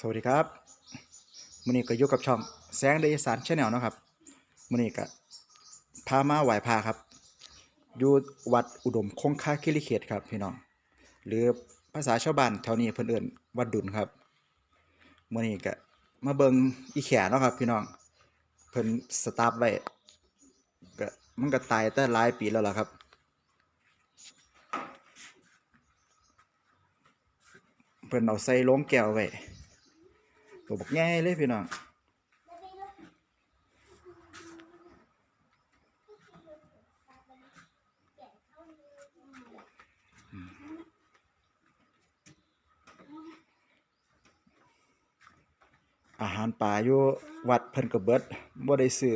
สวัสดีครับมื้อนี้ก็อยู่กับช่องแสงเดยสารชาแนลนะครับมื้อนี้ก็พามาไหวพระครับอยู่วัดอุดมคงคาคิริเขตครับพี่น้อง หรือภาษาชาวบ้านแถวนี้เพิ่อนเอิ้นวัดดุลครับมื้อนี้ก็มาเบิงอีแขเนาะครับ พี่น้องเพิ่นสตาร์ฟไว้ก็มันก็ตายแต่หลายปีแล้วล่ะครับเพิ่นเอาใส่โลงแก้วไว้ ตัวบักใหญ่เลยพี่น้องอาหารป่าอยู่วัดเพิ่นก็เบิดบ่ได้ซื้อ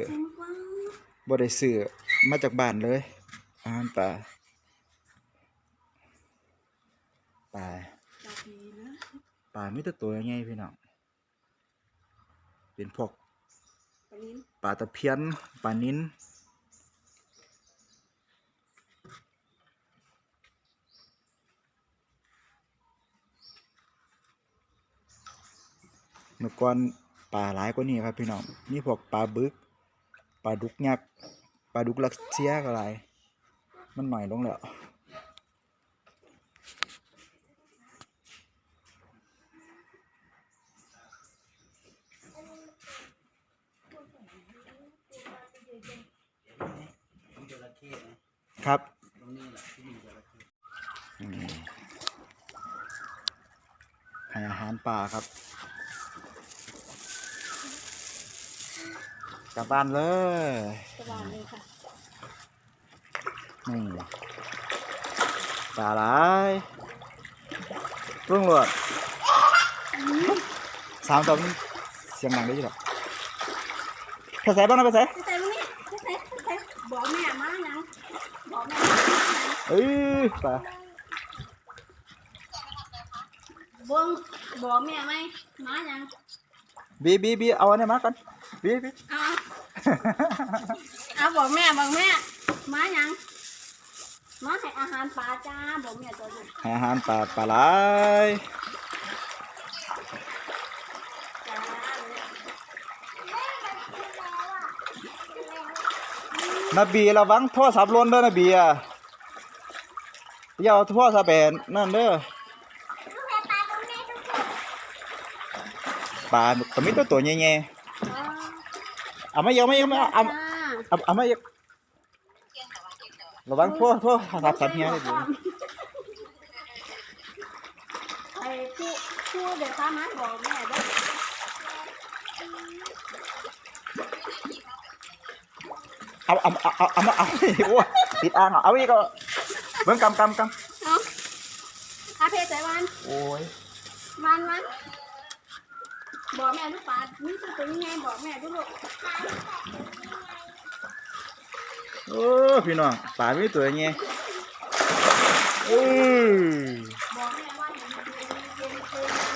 บ่ได้ซื้อมาจากบ้านเลย อาหารป่าปลาปลามีแต่ตัวใหญ่ๆพี่น้อง เป็นพวกปลานิ้นปลาตะเพียนปลานิ้นเมื่อก่อนปลาหลายกว่านี้ครับพี่น้องมีพวกปลาบึกปลาดุกยักษ์ปลาดุกลักเซียก็หลายมันหน่อยลงแล้ว ครับอืมให้อาหารปลาครับ กลับบ้านเลยสว่างเลยค่ะนี่ปลาหลายเพิ่งหลวดสามตัวนี้เสียงดังได้ยี่หรอไปใส่บ้างนะไปใส่ไปใส่ลูกนี่ไปใส่ไปใส่ บอกแม่มายังบอกแม่เอ้ยปลาบวงบอกแม่ไหมมายังบีบีบีเอาอันนี้มาก่อนบีบีเอาเอาบอกแม่บอกแม่มายังมาให้อาหารปลาจ้าบอกแม่ตัวลูกให้อาหารปลาปลาไหลาย จ้า นาบีระวังโทรศัพท์ล่นเด้อนาบีอะอย่าเอาโทรศัพท์ไปนั่นเด้อปลาก็มีตัวตัวใหญ่ๆเอาไมาเยอะมาเยอมเอาเอาเอามาเยอะระวังโทรโทรศัพท์สับเฮียเลยดิไอ้ผู้ผู้เด็กพามาบอกแม่ด้วย เอาเอาเอาเอาเอาเอาโอ้ติดอ่างเอาอีกก็เบิ่งกำกำกำเอาอาเพศใส่วันโอ้ยวันวันบอกแม่ลูกปลานี่ตัวตัวยังไงบอกแม่ลูกลูกโอ้พี่น้องปลาไม่ตัวยังไงอือห็